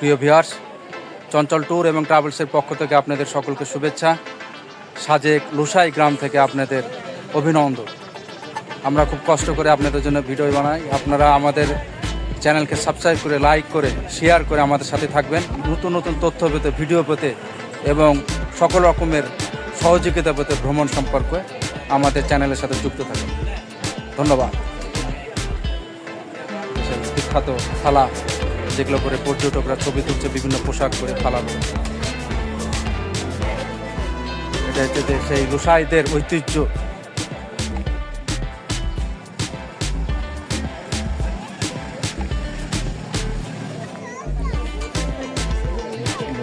প্রিয় ভিউয়ার্স চঞ্চল ট্যুর এবং ট্রাভেলসের পক্ষ থেকে আপনাদের সকলকে শুভেচ্ছা। সাজেক লুসাই গ্রাম থেকে আপনাদের অভিনন্দন। আমরা খুব কষ্ট করে আপনাদের জন্য ভিডিও বানাই। আপনারা আমাদের চ্যানেলকে সাবস্ক্রাইব করে লাইক করে শেয়ার করে আমাদের সাথে থাকবেন। নতুন নতুন তথ্য পেতে ভিডিও পেতে এবং সকল রকমের সহযোগিতা পেতে ভ্রমণ সম্পর্কে আমাদের চ্যানেলের সাথে যুক্ত থাকুন। ধন্যবাদ। বিখ্যাত থালা যেগুলো করে পর্যটকরা ছবি তুলছে, বিভিন্ন পোশাক করে করে এটা সেই লুসাইদের ঐতিহ্য।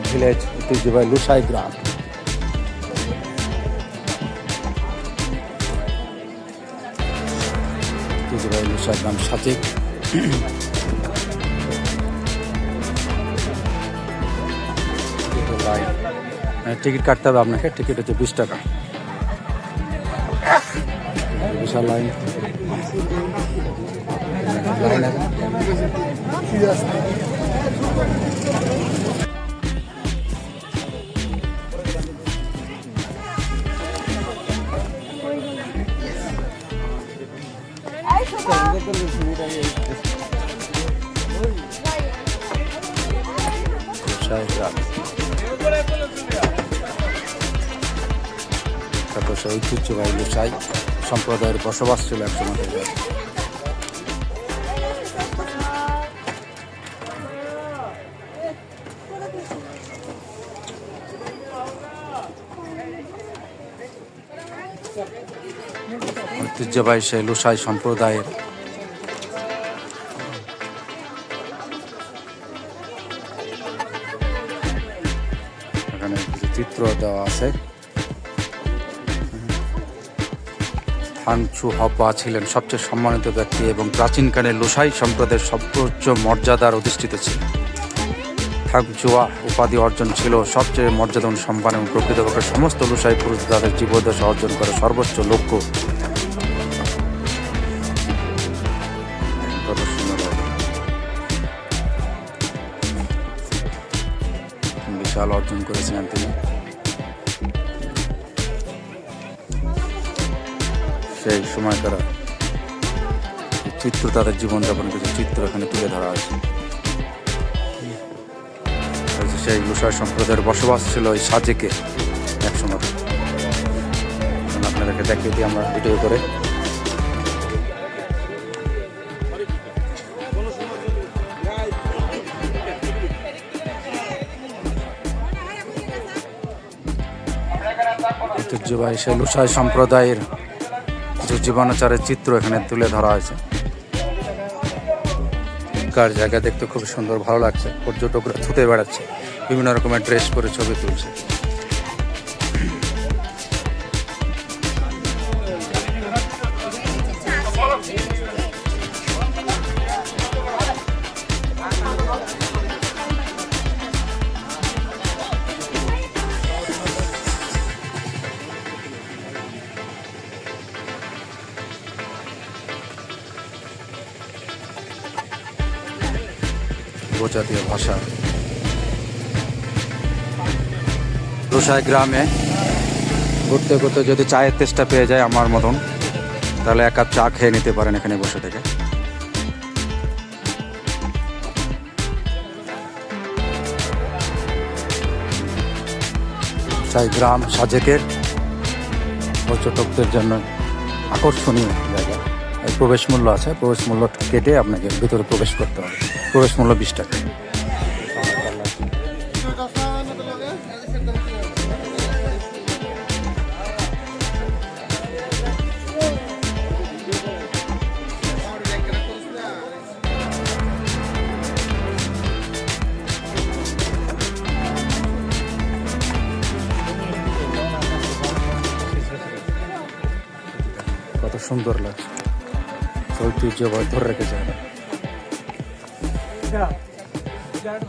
ভিলেজ ঐতিহ্যবাহী লুসাই গ্রাম। ঐতিহ্যবাহী লুসাই গ্রাম সাজেক লাইন টিকিট কাটতে হবে আপনাকে টিকিট হচ্ছে বিশ টাকা। বিশাল লাইন। গ্রাম তারপর ঐতিহ্যবাহী লুসাই সম্প্রদায়ের বসবাস ছিল একসময়। ঐতিহ্যবাহী সেই লুসাই সম্প্রদায়ের চিত্র দেওয়া আছে। হাংচু হপা ছিলেন সবচেয়ে সম্মানিত ব্যক্তি এবং প্রাচীনকালে লোসাই সম্প্রদায়ের সর্বোচ্চ মর্যাদার অধিষ্ঠিত ছিলেন। থাকচুয়া উপাধি অর্জন ছিল সবচেয়ে মর্যাদা সম্মান এবং প্রকৃতপক্ষে সমস্ত লুসাই পুরুষ তাদের জীবদ্দশা অর্জন করে সর্বোচ্চ লক্ষ্য। বিশাল অর্জন করেছিলেন তিনি। সেই সময়কার চিত্র তাদের জীবনযাপনের কিছু চিত্র এখানে তুলে ধরা আছে সেই লুসার সম্প্রদায়ের বসবাস ছিল ওই সাজেকে একসময়। আপনাদেরকে দেখিয়ে দিই আমরা ভিডিও করে। ঐতিহ্যবাহী সেই লুসাই সম্প্রদায়ের কিছু জীবনাচারের চিত্র এখানে তুলে ধরা হয়েছে। কার জায়গা দেখতে খুব সুন্দর, ভালো লাগছে। পর্যটকরা ছুটে বেড়াচ্ছে, বিভিন্ন রকমের ড্রেস পরে ছবি তুলছে। উপজাতীয় ভাষা। রোসাই গ্রামে ঘুরতে ঘুরতে যদি চায়ের তেষ্টা পেয়ে যায় আমার মতন, তাহলে এক কাপ চা খেয়ে নিতে পারেন এখানে বসে থেকে। চাই গ্রাম সাজেকের পর্যটকদের জন্য আকর্ষণীয় জায়গা। প্রবেশ মূল্য আছে, প্রবেশ মূল্য কেটে আপনাকে ভিতরে প্রবেশ করতে হবে। প্রবেশ মূল্য বিশ টাকা। কত সুন্দর লাগছে। ঐতিহ্যবাহী ধরে রেখেছে এরা। সাড়ে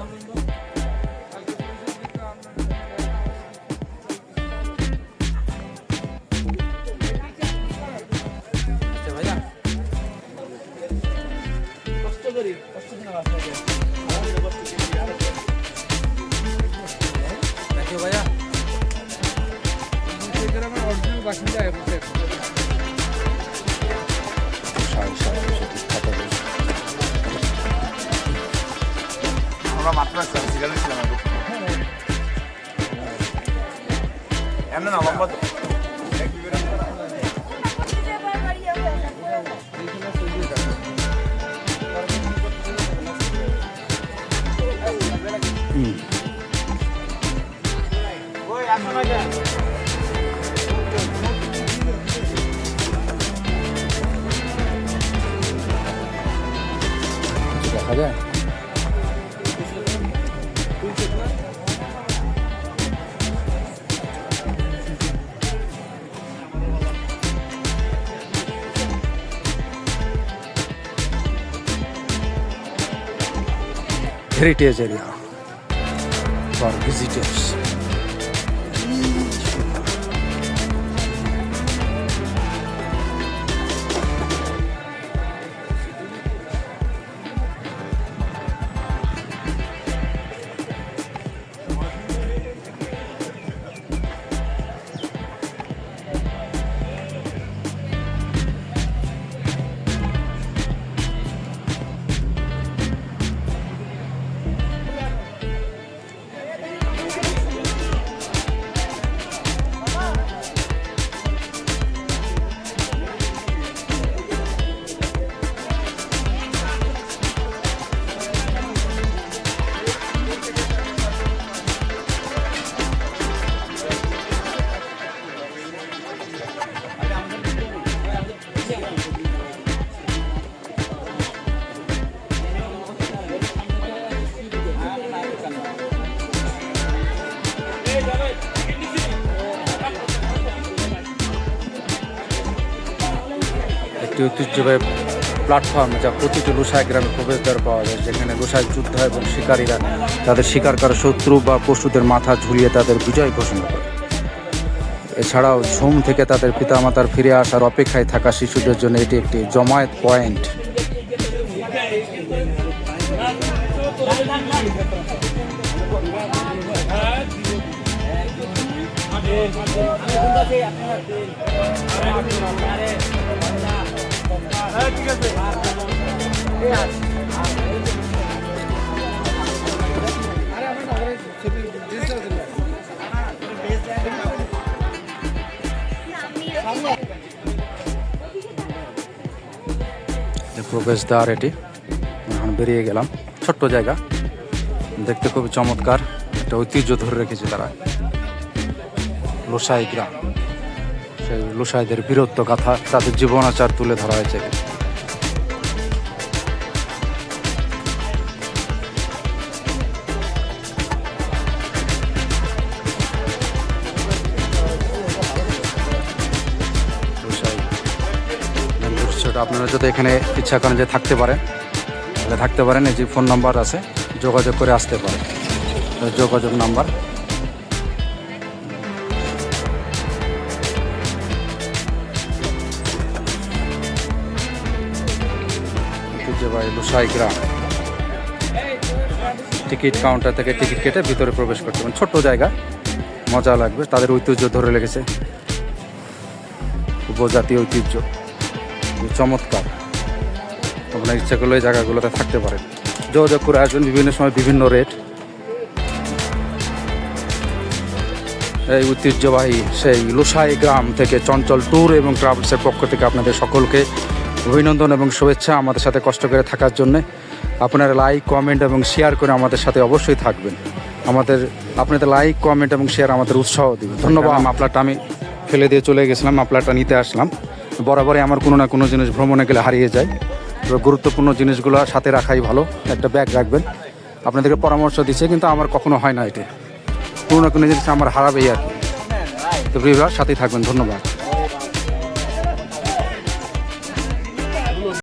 মাত্র আসলাম সিরিয়াল ছিলাম এমন না লম্বা হুম। Heritage area for visitors. একটি ঐতিহ্যবাহী প্ল্যাটফর্ম যা প্রতিটি লোসাই গ্রামে প্রবেশদ্বার পাওয়া যায়, যেখানে লোসাই যুদ্ধ এবং শিকারীরা তাদের শিকার করা শত্রু বা পশুদের মাথা ঝুলিয়ে তাদের বিজয় ঘোষণা করে। এছাড়াও ঝুম থেকে তাদের পিতামাতার ফিরে আসার অপেক্ষায় থাকা শিশুদের জন্য এটি একটি জমায়েত পয়েন্ট। যে প্রবেশদ্বার এটি। এখন বেরিয়ে গেলাম। ছোট্ট জায়গা। দেখতে খুবই চমৎকার। একটা ঐতিহ্য ধরে রেখেছে তারা। লোসাই গ্রাম। সেই লোসাইদের বীরত্ব গাথা তাদের জীবনাচার তুলে ধরা হয়েছে। আপনারা যদি এখানে ইচ্ছা করেন যে থাকতে পারেন, তাহলে থাকতে পারেন, এই যে ফোন নাম্বার আছে, যোগাযোগ করে আসতে পারেন। যোগাযোগ নাম্বার। ঐতিহ্যবাহী টিকিট কাউন্টার থেকে টিকিট কেটে ভিতরে প্রবেশ করতে পারেন। ছোট্ট জায়গা, মজা লাগবে, তাদের ঐতিহ্য ধরে লেগেছে। উপজাতীয় ঐতিহ্য। চমৎকার। আপনার ইচ্ছা করলে এই জায়গাগুলোতে থাকতে পারেন যোগাযোগ করে আসবেন বিভিন্ন সময় বিভিন্ন রেট এই ঐতিহ্যবাহী সেই লুসাই গ্রাম থেকে চঞ্চল ট্যুর এবং ট্রাভেলসের পক্ষ থেকে আপনাদের সকলকে অভিনন্দন এবং শুভেচ্ছা আমাদের সাথে কষ্ট করে থাকার জন্য। আপনারা লাইক কমেন্ট এবং শেয়ার করে আমাদের সাথে অবশ্যই থাকবেন। আমাদের আপনাদের লাইক কমেন্ট এবং শেয়ার আমাদের উৎসাহ দিবে। ধন্যবাদ মাপলারটা আমি ফেলে দিয়ে চলে গেছিলাম মাপলারটা নিতে আসলাম। বরাবরই আমার কোনো না কোনো জিনিস ভ্রমণে গেলে হারিয়ে যায়। গুরুত্বপূর্ণ জিনিসগুলো সাথে রাখাই ভালো। একটা ব্যাগ রাখবেন। আপনাদেরকে পরামর্শ দিচ্ছে, কিন্তু আমার কখনো হয় না এটা। কোনো না কোনো জিনিস আমার হারাবেই আর কি। তো সাথেই থাকবেন। ধন্যবাদ।